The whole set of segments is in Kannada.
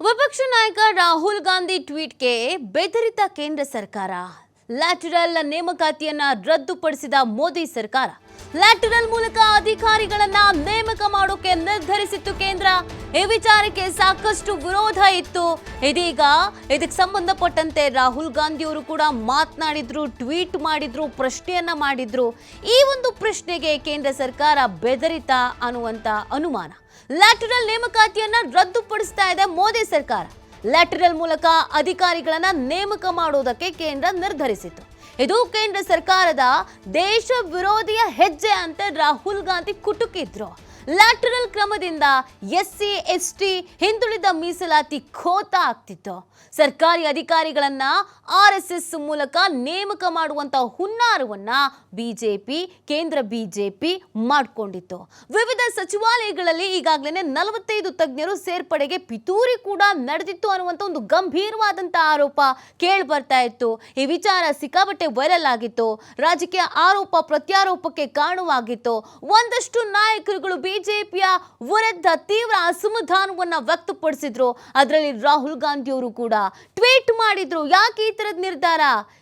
ವಿಪಕ್ಷ ನಾಯಕ ರಾಹುಲ್ ಗಾಂಧಿ ಟ್ವೀಟ್ಗೆ ಬೆದರಿತ ಕೇಂದ್ರ ಸರ್ಕಾರ ಲ್ಯಾಟರಲ್ ನೇಮಕಾತಿಯನ್ನ ರದ್ದುಪಡಿಸಿದ ಮೋದಿ ಸರ್ಕಾರ. ಲ್ಯಾಟರಲ್ ಮೂಲಕ ಅಧಿಕಾರಿಗಳನ್ನ ನೇಮಕ ಮಾಡೋಕೆ ನಿರ್ಧರಿಸಿತ್ತು ಕೇಂದ್ರ. ಈ ವಿಚಾರಕ್ಕೆ ಸಾಕಷ್ಟು ವಿರೋಧ ಇತ್ತು. ಇದೀಗ ಇದಕ್ಕೆ ಸಂಬಂಧಪಟ್ಟಂತೆ ರಾಹುಲ್ ಗಾಂಧಿ ಅವರು ಕೂಡ ಮಾತನಾಡಿದ್ರು, ಟ್ವೀಟ್ ಮಾಡಿದ್ರು, ಪ್ರಶ್ನೆಯನ್ನ ಮಾಡಿದ್ರು. ಈ ಒಂದು ಪ್ರಶ್ನೆಗೆ ಕೇಂದ್ರ ಸರ್ಕಾರ ಬೆದರಿತ ಅನ್ನುವಂತ ಅನುಮಾನ. ಲ್ಯಾಟರಲ್ ನೇಮಕಾತಿಯನ್ನ ರದ್ದುಪಡಿಸ್ತಾ ಇದೆ ಮೋದಿ ಸರ್ಕಾರ. ಲ್ಯಾಟರಲ್ ಮೂಲಕ ಅಧಿಕಾರಿಗಳನ್ನ ನೇಮಕ ಮಾಡೋದಕ್ಕೆ ಕೇಂದ್ರ ನಿರ್ಧರಿಸಿತು ಇದು ಕೇಂದ್ರ ಸರ್ಕಾರದ ದೇಶ ವಿರೋಧಿಯ ಹೆಜ್ಜೆ ಅಂತ ರಾಹುಲ್ ಗಾಂಧಿ ಕುಟುಕಿದ್ರು. ಲ್ಯಾಟರಲ್ ಕ್ರಮದಿಂದ ಎಸ್ಸಿ, ಎಸ್ಟಿ ಹಿಂದುಳಿದ ಮೀಸಲಾತಿ ಖೋತ ಆಗ್ತಿತ್ತು. ಸರ್ಕಾರಿ ಅಧಿಕಾರಿಗಳನ್ನ ಆರ್ ಎಸ್ ಎಸ್ ಮೂಲಕ ನೇಮಕ ಮಾಡುವಂತ ಹುನ್ನಾರವನ್ನ ಬಿಜೆಪಿ, ಕೇಂದ್ರ ಬಿಜೆಪಿ ಮಾಡಿಕೊಂಡಿತ್ತು. ವಿವಿಧ ಸಚಿವಾಲಯಗಳಲ್ಲಿ ಈಗಾಗಲೇ ನಲವತ್ತೈದು ತಜ್ಞರು ಸೇರ್ಪಡೆಗೆ ಪಿತೂರಿ ಕೂಡ ನಡೆದಿತ್ತು ಅನ್ನುವಂಥ ಒಂದು ಗಂಭೀರವಾದಂಥ ಆರೋಪ ಕೇಳಿ ಬರ್ತಾ ಇತ್ತು. ಈ ವಿಚಾರ ಸಿಕ್ಕಾಪಟ್ಟೆ ವೈರಲ್ ಆಗಿತ್ತು. ರಾಜಕೀಯ ಆರೋಪ ಪ್ರತ್ಯಾರೋಪಕ್ಕೆ ಕಾರಣವಾಗಿತ್ತು. ಒಂದಷ್ಟು ನಾಯಕರುಗಳು ಬಿಜೆಪಿಯ ವಿರುದ್ಧ ತೀವ್ರ ಅಸಮಾಧಾನವನ್ನ ವ್ಯಕ್ತಪಡಿಸಿದ್ರು. ಅದರಲ್ಲಿ ರಾಹುಲ್ ಗಾಂಧಿ ಅವರು ಕೂಡ ಟ್ವೀಟ್ ಮಾಡಿದ್ರು. ಯಾಕೆ ಈ ತರದ ನಿರ್ಧಾರ?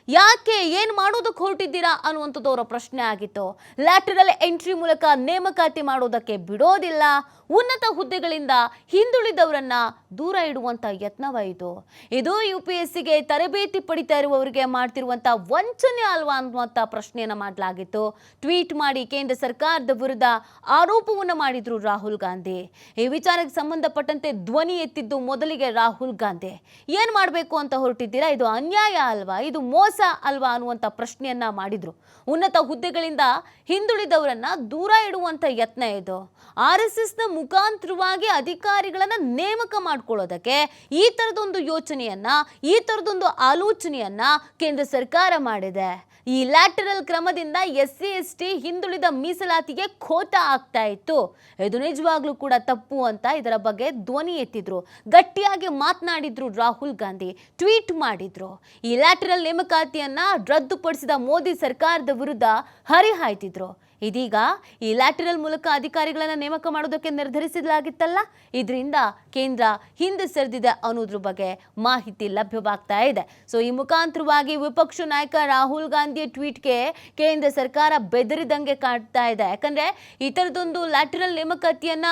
ಯಾಕೆ? ಏನ್ ಮಾಡೋದಕ್ಕೆ ಹೊರಟಿದ್ದೀರಾ? ಅನ್ನುವಂಥದ್ದು ಅವರ ಪ್ರಶ್ನೆ ಆಗಿತ್ತು. ಲ್ಯಾಟರಲ್ ಎಂಟ್ರಿ ಮೂಲಕ ನೇಮಕಾತಿ ಮಾಡೋದಕ್ಕೆ ಬಿಡೋದಿಲ್ಲ. ಉನ್ನತ ಹುದ್ದೆಗಳಿಂದ ಹಿಂದುಳಿದವರನ್ನ ದೂರ ಇಡುವಂತ ಯತ್ನವಾಯಿತು. ಇದು ಯು ಪಿ ಎಸ್ ಸಿಗೆ ತರಬೇತಿ ಪಡಿತಾ ಇರುವವರಿಗೆ ಮಾಡ್ತಿರುವಂತ ವಂಚನೆ ಅಲ್ವಾ ಅನ್ನುವಂತ ಪ್ರಶ್ನೆಯನ್ನ ಮಾಡಲಾಗಿತ್ತು. ಟ್ವೀಟ್ ಮಾಡಿ ಕೇಂದ್ರ ಸರ್ಕಾರದ ವಿರುದ್ಧ ಆರೋಪವನ್ನ ಮಾಡಿದ್ರು ರಾಹುಲ್ ಗಾಂಧಿ. ಈ ವಿಚಾರಕ್ಕೆ ಸಂಬಂಧಪಟ್ಟಂತೆ ಧ್ವನಿ ಎತ್ತಿದ್ದು ಮೊದಲಿಗೆ ರಾಹುಲ್ ಗಾಂಧಿ. ಏನ್ ಮಾಡಬೇಕು ಅಂತ ಹೊರಟಿದ್ದೀರಾ? ಇದು ಅನ್ಯಾಯ ಅಲ್ವಾ? ಇದು ಮೋಸ ಅಲ್ವಾ ಅನ್ನುವಂತ ಪ್ರಶ್ನೆಯನ್ನ ಮಾಡಿದ್ರು. ಉನ್ನತ ಹುದ್ದೆಗಳಿಂದ ಹಿಂದುಳಿದವರನ್ನ ದೂರ ಇಡುವಂತ ಯತ್ನ ಇದು. ಆರ್ ಎಸ್ ಎಸ್ನ ಮುಖಾಂತರವಾಗಿ ಅಧಿಕಾರಿಗಳನ್ನ ನೇಮಕ ಮಾಡ್ಕೊಳ್ಳೋದಕ್ಕೆ ಈ ತರದೊಂದು ಯೋಚನೆಯನ್ನ, ಈ ತರದೊಂದು ಆಲೋಚನೆಯನ್ನ ಕೇಂದ್ರ ಸರ್ಕಾರ ಮಾಡಿದೆ. ಈ ಲ್ಯಾಟರಲ್ ಕ್ರಮದಿಂದ ಎಸ್ ಸಿ ಎಸ್ ಟಿ ಹಿಂದುಳಿದ ಮೀಸಲಾತಿಗೆ ಖೋತ ಆಗ್ತಾ ಇತ್ತು. ಇದು ನಿಜವಾಗ್ಲೂ ಕೂಡ ತಪ್ಪು ಅಂತ ಇದರ ಬಗ್ಗೆ ಧ್ವನಿ ಎತ್ತಿದ್ರು. ಗಟ್ಟಿಯಾಗಿ ಮಾತನಾಡಿದ್ರು ರಾಹುಲ್ ಗಾಂಧಿ, ಟ್ವೀಟ್ ಮಾಡಿದ್ರು. ಈ ಲ್ಯಾಟರಲ್ ನೇಮಕಾತಿಯನ್ನ ರದ್ದುಪಡಿಸಿದ ಮೋದಿ ಸರ್ಕಾರದ ವಿರುದ್ಧ ಹರಿಹಾಯ್ತಿದ್ರು. ಇದೀಗ ಈ ಲ್ಯಾಟರಲ್ ಮೂಲಕ ಅಧಿಕಾರಿಗಳನ್ನು ನೇಮಕ ಮಾಡೋದಕ್ಕೆ ನಿರ್ಧರಿಸಲಾಗಿತ್ತಲ್ಲ ಇದರಿಂದ ಕೇಂದ್ರ ಹಿಂದೆ ಸರಿದಿದೆ ಅನ್ನೋದ್ರ ಬಗ್ಗೆ ಮಾಹಿತಿ ಲಭ್ಯವಾಗ್ತಾ ಇದೆ. ಸೊ ಈ ಮುಖಾಂತರವಾಗಿ ವಿಪಕ್ಷ ನಾಯಕ ರಾಹುಲ್ ಗಾಂಧಿಯ ಟ್ವೀಟ್ಗೆ ಕೇಂದ್ರ ಸರ್ಕಾರ ಬೆದರಿದಂಗೆ ಕಾಡ್ತಾ ಇದೆ. ಯಾಕಂದ್ರೆ ಈ ಥರದೊಂದು ಲ್ಯಾಟರಲ್ ನೇಮಕಾತಿಯನ್ನ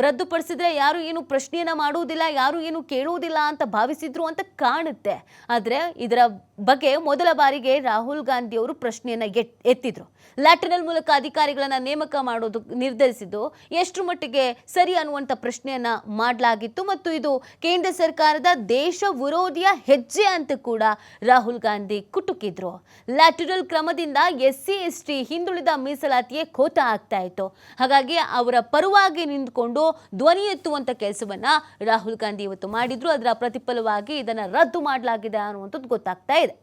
ರದ್ದುಪಡಿಸಿದ್ರೆ ಯಾರು ಏನು ಪ್ರಶ್ನೆಯನ್ನ ಮಾಡುವುದಿಲ್ಲ, ಯಾರು ಏನು ಕೇಳುವುದಿಲ್ಲ ಅಂತ ಭಾವಿಸಿದ್ರು ಅಂತ ಕಾಣುತ್ತೆ. ಆದ್ರೆ ಇದರ ಬಗ್ಗೆ ಮೊದಲ ಬಾರಿಗೆ ರಾಹುಲ್ ಗಾಂಧಿ ಅವರು ಪ್ರಶ್ನೆಯನ್ನ ಎತ್- ಎತ್ತಿದ್ರು. ಲ್ಯಾಟರಲ್ ಮೂಲಕ ಅಧಿಕಾರಿಗಳನ್ನ ನೇಮಕ ಮಾಡೋದು ನಿರ್ಧರಿಸಿದ್ದು ಎಷ್ಟು ಮಟ್ಟಿಗೆ ಸರಿ ಅನ್ನುವಂಥ ಪ್ರಶ್ನೆಯನ್ನ ಮಾಡಲಾಗಿತ್ತು ಮತ್ತು ಇದು ಕೇಂದ್ರ ಸರ್ಕಾರದ ದೇಶ ವಿರೋಧಿಯ ಹೆಜ್ಜೆ ಅಂತ ಕೂಡ ರಾಹುಲ್ ಗಾಂಧಿ ಕುಟುಕಿದ್ರು. ಲ್ಯಾಟರಲ್ ಕ್ರಮದಿಂದ ಎಸ್ ಸಿ ಎಸ್ ಟಿ ಹಿಂದುಳಿದ ಮೀಸಲಾತಿಯೇ ಖೋತ ಆಗ್ತಾ ಇತ್ತು. ಹಾಗಾಗಿ ಅವರ ಪರವಾಗಿ ನಿಂತ್ಕೊಂಡು ಧ್ವನಿ ಎತ್ತುವಂತ ಕೆಲಸವನ್ನ ರಾಹುಲ್ ಗಾಂಧಿ ಇವತ್ತು ಮಾಡಿದ್ರು. ಅದರ ಪ್ರತಿಫಲವಾಗಿ ಇದನ್ನ ರದ್ದು ಮಾಡಲಾಗಿದೆ ಅನ್ನುವಂಥದ್ದು ಗೊತ್ತಾಗ್ತಾ ಇದೆ.